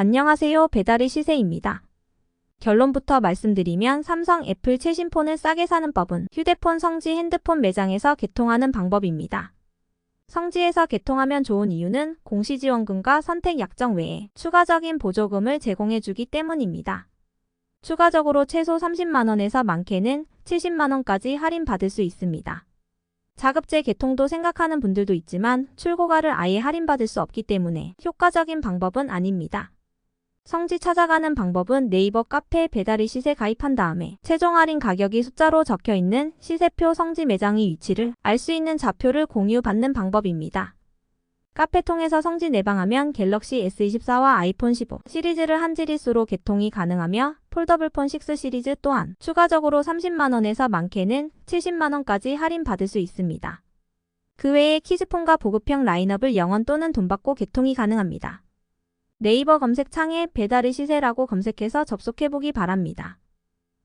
안녕하세요. 배달의 시세입니다. 결론부터 말씀드리면 삼성 애플 최신폰을 싸게 사는 법은 휴대폰 성지 핸드폰 매장에서 개통하는 방법입니다. 성지에서 개통하면 좋은 이유는 공시지원금과 선택 약정 외에 추가적인 보조금을 제공해주기 때문입니다. 추가적으로 최소 30만원에서 많게는 70만원까지 할인받을 수 있습니다. 자급제 개통도 생각하는 분들도 있지만 출고가를 아예 할인받을 수 없기 때문에 효과적인 방법은 아닙니다. 성지 찾아가는 방법은 네이버 카페 배달의 시세 가입한 다음에 최종 할인 가격이 숫자로 적혀 있는 시세표 성지 매장의 위치를 알 수 있는 좌표를 공유받는 방법입니다. 카페 통해서 성지 내방하면 갤럭시 S24와 아이폰 15 시리즈를 한 지릿수로 개통이 가능하며 폴더블폰 6 시리즈 또한 추가적으로 30만원에서 많게는 70만원까지 할인받을 수 있습니다. 그 외에 키즈폰과 보급형 라인업을 0원 또는 돈 받고 개통이 가능합니다. 네이버 검색창에 배달의 시세라고 검색해서 접속해보기 바랍니다.